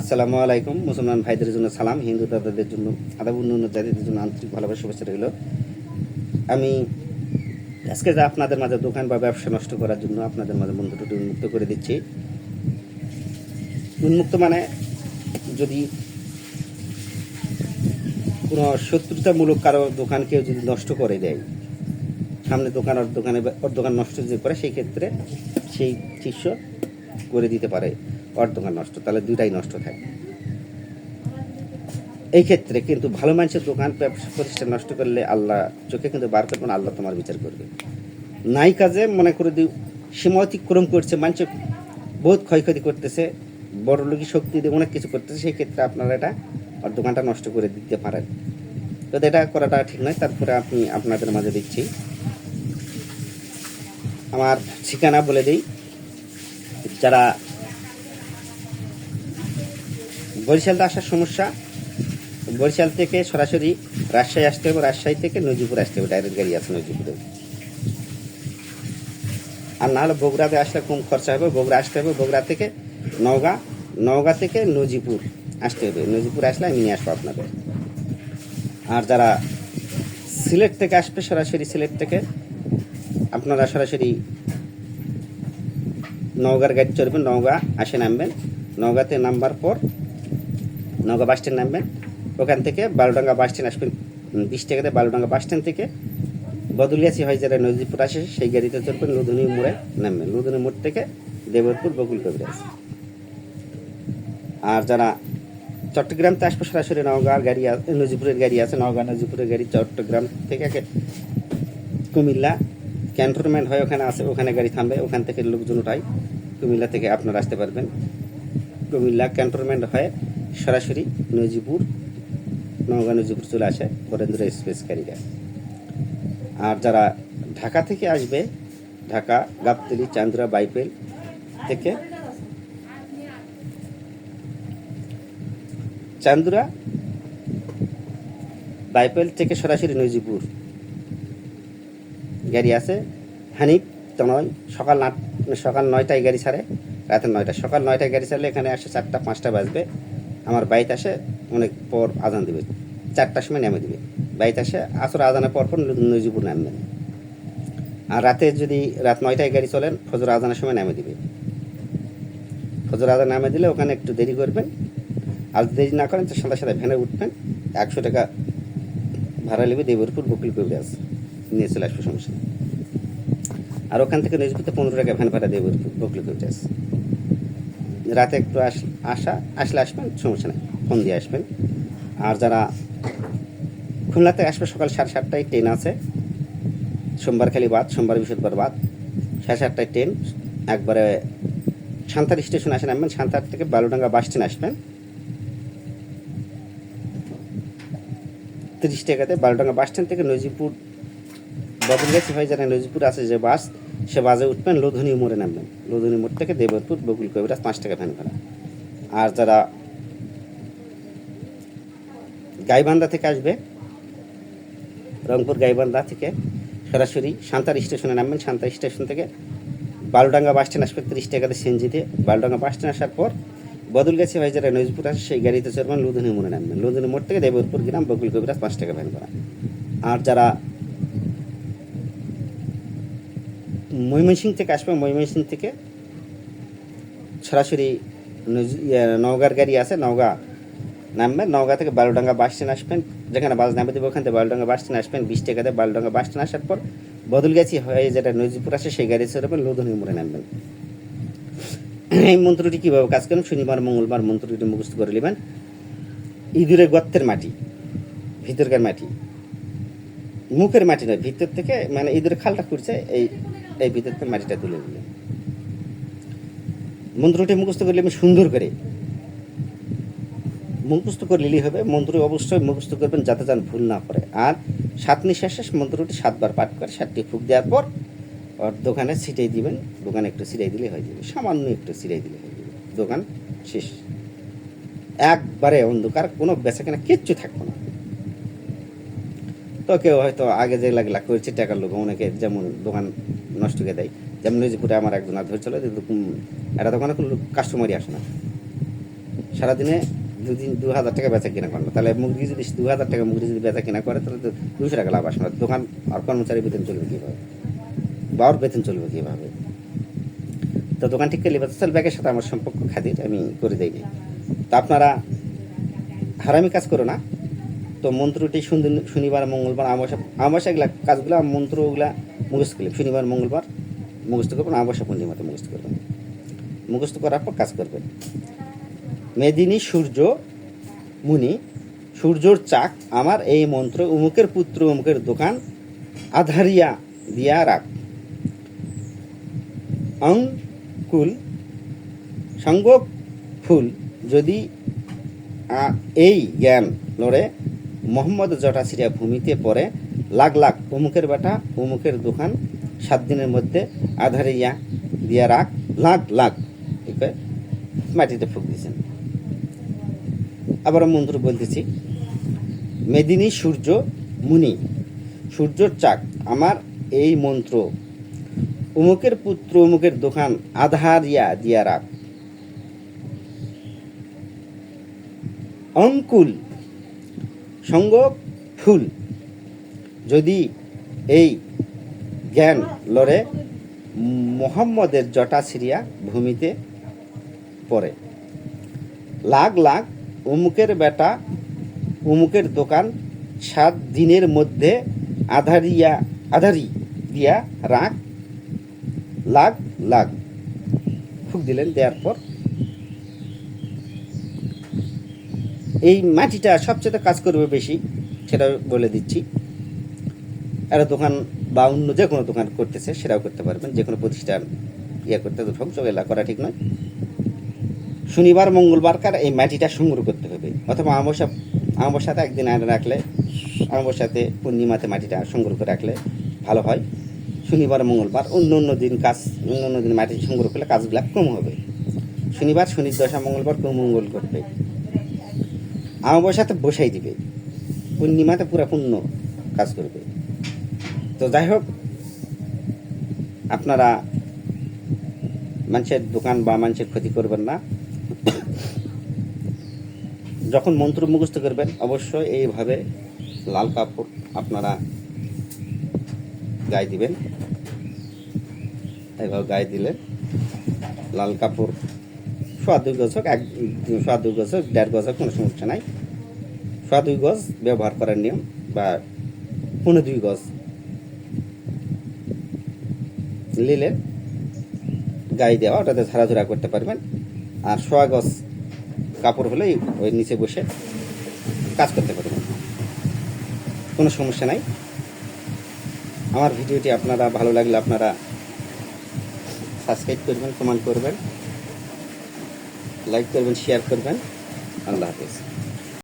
আসসালামু আলাইকুম। মুসলমান ভাইদের জন্য সালাম, হিন্দু দাদাদের জন্য আদাব অন্য জাতিদের জন্য আন্তরিক ভালোবাসা, শুভেচ্ছা রইল। আমি আজকে যা আপনাদের মাঝে দোকান বা ব্যবসা নষ্ট করার জন্য আপনাদের মাঝে বন্ধুটি উন্মুক্ত করে দিচ্ছি। উন্মুক্ত মানে যদি কোনো শত্রুতামূলক কারও দোকান কেউ যদি নষ্ট করে দেয়, সামনে দোকান ওর দোকানে ওর দোকান নষ্ট যদি করে, সেই ক্ষেত্রে সেই শিষ্য করে দিতে পারে। দোকান নষ্ট, তাহলে দুইটাই নষ্ট থাকে। এই ক্ষেত্রে কিন্তু ভালো মানুষের দোকান, ব্যবসা প্রতিষ্ঠান নষ্ট করলে আল্লাহ চোখে কিন্তু বার করবেন, আল্লাহ তোমার বিচার করবে। নাই কাজে মনে করে দিই সীমা অতিক্রম করছে, মানুষ বহুত ক্ষয়ক্ষতি করতেছে, বড় লোকই শক্তি দিয়ে অনেক কিছু করতেছে, সেই ক্ষেত্রে আপনারা এটা দোকানটা নষ্ট করে দিতে পারেন। তো এটা করাটা ঠিক নয়, তারপরে আপনি আপনাদের মাঝে দিচ্ছি। আমার ঠিকানা বলে দিই। যারা বরিশালতে আসার সমস্যা। বরিশাল থেকে সরাসরি রাজশাহী আসতে হবে, রাজশাহী থেকে নজিপুর আসতে হবে ডাইরেক্ট গাড়ি আছে নজিপুরে আর না হলে বগুড়াতে আসলে কম খরচা হবে, বগুড়া আসতে হবে, বগুড়া থেকে নওগাঁ নওগাঁ থেকে নজিপুর আসতে হবে। নজিপুর আসলে আমি নিয়ে আসব আপনাদের। আর যারা সিলেট থেকে আসবে, সরাসরি সিলেট থেকে, আপনারা সরাসরি নওগাঁর গাড়ি চড়বেন, নওগাঁ আসে নামবেন। নওগাঁতে নামবার পর নওগাঁ বাস স্ট্যান্ড নামবেন ওখান থেকে বারোডাঙ্গা বাস স্ট্যান্ড আসবেন বিশ টাকাতে বারোডাঙ্গা বাস স্ট্যান্ড থেকে। বদলিয়াছি হয় যারা নদীপুর আসে, সেই গাড়িতে চড়বেন লুধুনি মোড়ে নামবেন লুধুনি মোড় থেকে দেবরপুর বকুল কবিরাজ আর যারা চট্টগ্রামতে আসবে, সরাসরি নওগাঁর গাড়ি নজিপুরের গাড়ি আছে, নওগাঁ নজিপুরের গাড়ি চট্টগ্রাম থেকে কুমিল্লা ক্যান্টনমেন্ট হয়, ওখানে আছে, ওখানে গাড়ি থামবে, ওখান থেকে লোকজন উঠায়। কুমিল্লা থেকে আপনারা আসতে পারবেন। কুমিল্লা ক্যান্টনমেন্ট হয়ে সরাসরি নজিপুর নওগাঁ নজিপুর চলে আসে বরেন্দ্র এক্সপ্রেস গাড়িটা আর যারা ঢাকা থেকে আসবে, ঢাকা, গাবতলি, চান্দুরা, বাইপেল থেকে চান্দুরা, বাইপেল থেকে সরাসরি নজিপুর গাড়ি আছে হানিফ, তনয়, সকাল আট সকাল নয়টায় গাড়ি ছাড়ে, রাতের নয়টা সকাল নয়টায় গাড়ি ছাড়লে এখানে আসে চারটা, পাঁচটা বাজবে। আমার বাইতে আসে অনেক পর আজান দেবে। চারটার সময় নেমে দিবে। বাইতে আসে আসর আজানের পর পর নজিপুর নামবেন আর রাতে যদি রাত নয়টায় গাড়ি চলেন, ফজর আজানের সময় নামে দিবে। ফজর আজান নামে দিলে ওখানে একটু দেরি করবেন। আর দেরি না করেন তো সাদা সাদা ভ্যানে উঠবেন। একশো টাকা ভাড়া নেবে দেবরপুর বকুল কবিরাজ নিয়ে চলে আসবে সমস্যা আর ওখান থেকে নজপুরতে পনেরো টাকা ভ্যান ভাড়া দেবো বকুল কবিরাজ রাতে একটু আস, আসা, আসলে আসবেন, সমস্যা নেই, ফোন দিয়ে আসবেন। আর যারা খুলনাতে আসবে সকাল সাড়ে সাতটায়, ট্রেন আছে। সোমবার খালি বাদ, সোমবার বৃহস্পতিবার বাদ। সাড়ে সাতটায় ট্রেন, একবারে সান্তার স্টেশন আসেন আসবেন সান্তার থেকে বালুডাঙ্গা বাস স্ট্যান্ড আসবেন। তিরিশ টাকাতে বালুডাঙ্গা বাস স্ট্যান্ড থেকে নজিপুর বদলগাছি হয়ে যারা নজিপুর আছে যে বাস সে বাজে উঠবেন, লোধনী মোড়ে নামবেন। লোধনী মোড় থেকে দেবরপুর, বকুল কবিরাজ পাঁচ টাকা ভ্যান ভাড়া আর যারা গাইবান্ধা থেকে আসবে, রংপুর গাইবান্ধা থেকে সরাসরি সান্তার স্টেশনে নামবেন। সান্তার স্টেশন থেকে বালুডাঙ্গা বাস স্ট্যান্ড আসবে তিরিশ টাকাতে সিএনজিতে বালুডাঙ্গা বাস স্ট্যান্ড আসার পর বদলগাছি ভাই যারা নজিপুর আসে, সেই গাড়িতে চড়বেন, লুধুনি মোড়ে নামবেন। লুধুনি মোড় থেকে দেবরপুর গ্রাম বকুল কবিরাজ পাঁচ টাকা ভ্যান ভাড়া আর যারা ময়মনসিং থেকে আসবে ময়মনসিং থেকে সরাসরি ইয়ে, নওগাঁর গাড়ি আছে নওগাঁ নামবেন নওগাঁ থেকে বালুডাঙ্গা বাস স্ট্যান্ড আসবেন যেখানে বাস নামে দেবে ওখান থেকে বালুডাঙ্গা বাস স্ট্যান্ড আসবেন বিশ টাকাতে বালুডাঙ্গা বাস স্ট্যান্ড আসার পর বদলগাছি হয়ে যেটা নজিপুর আছে সেই গাড়ি চড়বেন লোধনী মোড়ে নামবেন। এই মন্ত্রটি কীভাবে কাজ করেন শনিবার মঙ্গলবার মন্ত্রটি মুখস্থ করে নেবেন। ইঁদুরের গর্তের মাটি ভিতরকার মাটি। মুখের মাটি নয় ভিতর থেকে মানে ইঁদুরের খালটা করছে এই এই ভিতর থেকে মাটিটা তুলে দিলেন মন্ত্রটি মুখস্থ করলে আমি সুন্দর করে। মুখস্থ করে নিলেই হবে, মন্ত্র অবশ্যই মুখস্থ করবেন যাতে যেন ভুল না করে। আর সাত নিঃশ্বাসে মন্ত্রটি সাতবার পাঠ করে, সাতটি ফুক দেওয়ার পর, ওর দোকানে ছিটাই দিবেন। দোকানে একটু ছিটাই দিলে হয়ে যাবে। সামান্য একটু ছিটাই দিলে হয়ে যাবে। দোকান শেষ। একবারে অন্ধকার, কোনো বেচা কেনা কিচ্ছু থাকবে না। তো কেউ হয়তো আগে যে লাগ করছে টাকার লোক, অনেকে যেমন দোকান নষ্ট করে দেয়, যেমন নজিপুরে আমার একজন আর ধরছিল যে একটা দোকানে কোনো কাস্টমারই আসে না। সারাদিনে দুদিন দু হাজার টাকা বেচা কিনা করল তাহলে মুরগি যদি দু হাজার টাকা মুরগি যদি বেচা কিনা করে, তাহলে তো দুশো টাকা লাভ আসবে না। দোকান আর কর্মচারী বেতন চলবে কীভাবে? বা ওর বেতন চলবে কীভাবে? তো দোকান ঠিক করলে বেতন ব্যাগের সাথে আমার সম্পর্ক খাতির আমি করে দিইনি তো আপনারা হারামি কাজ করো না। তো মন্ত্রটি শনিবার, মঙ্গলবার আমাশা আমাশা এগুলা কাজগুলো, মন্ত্র ওগুলা মুখস্থ করলে শনিবার, মঙ্গলবার মুখস্থ করবেন আমাশা পূর্ণিমাতে মুখস্থ করবেন। মুখস্থ করার পর কাজ করবেন। মেদিনী সূর্য মুনি, সূর্যর চাক আমার এই মন্ত্র উমুকের পুত্র, উমুকের দোকান আধারিয়া দিয়া রাখ। অঙ্কুল সঙ্গ ফুল যদি এই জ্ঞান লড়ে মোহাম্মদ জটাসিরিয়া ভূমিতে পড়ে, লাখ লাখ অমুকের বেটা অমুকের দোকান, সাত দিনের মধ্যে আধারে ইয়া দিয়া রাখ, লাখ লাখ মাটিতে ফুক দিয়েছেন। আবার মন্ত্র বলতেছি, মেদিনী সূর্য মুনি, সূর্যর চাক, আমার এই মন্ত্র। অমুকের পুত্র অমুকের দোকান আধার ইয়া দিয়া রাখ। অঙ্কুল সঙ্গ ফুল। যদি এই জ্ঞান লড়ে, মোহাম্মদের জটা সিরিয়া ভূমিতে পড়ে। লাখ লাখ অমুকের বেটা, উমুকের দোকান, সাত দিনের মধ্যে আধারিয়া, আধারি দিয়া রাখ, লাখ লাখ। ফুক দিলেন দেওয়ার পর এই মাটিটা সবচেয়ে কাজ করবে বেশি সেটা বলে দিচ্ছি। একটা দোকান বা অন্য যে কোনো দোকান করতেছে, সেটাও করতে পারবেন। যে কোনো প্রতিষ্ঠান ইয়ে করতে ঢোকচোগেলা করা ঠিক নয়। শনিবার, মঙ্গলবার কার এই মাটিটা সংগ্রহ করতে হবে, অথবা আমাবস্যা আমাবস্যাতে একদিন আনে রাখলে আমাবস্যাতে পূর্ণিমাতে মাটিটা সংগ্রহ করে রাখলে ভালো হয়। শনিবার, মঙ্গলবার, অন্য অন্য দিন কাজ, অন্য অন্য দিন মাটি সংগ্রহ করলে কাজগুলো কম হবে। শনিবার, শনির দশা, মঙ্গলবার কম মঙ্গল করবে আমাবস্যাতে বসাই দিবে। পূর্ণিমাতে পুরা পূর্ণ কাজ করবে। তো যাই হোক, আপনারা মানুষের দোকান বা মানুষের ক্ষতি করবেন না। যখন মন্ত্র মুখস্থ করবেন, অবশ্যই এইভাবে লাল কাপড় আপনারা গায়ে দিবেন। এইভাবে গায়ে দিলে লাল কাপড় সোয়া দুই গজ হোক, এক সোয়া দুই গজ হোক, দেড় গজ হোক, কোনো সমস্যা নাই। সোয়া দুই গজ ব্যবহার করার নিয়ম বা পনেরো দুই গজ নিলেন গায়ে দেওয়া, ওটাতে ঝাড়াঝুড়া করতে পারবেন। আর সোয়া গজ কাপড় হলেই ওই নিচে বসে কাজ করতে পারবেন। কোনো সমস্যা নাই। আমার ভিডিওটি আপনারা ভালো লাগলে আপনারা সাবস্ক্রাইব করবেন কমেন্ট করবেন। লাইক করবেন শেয়ার করবেন। আল্লাহ হাফিজ।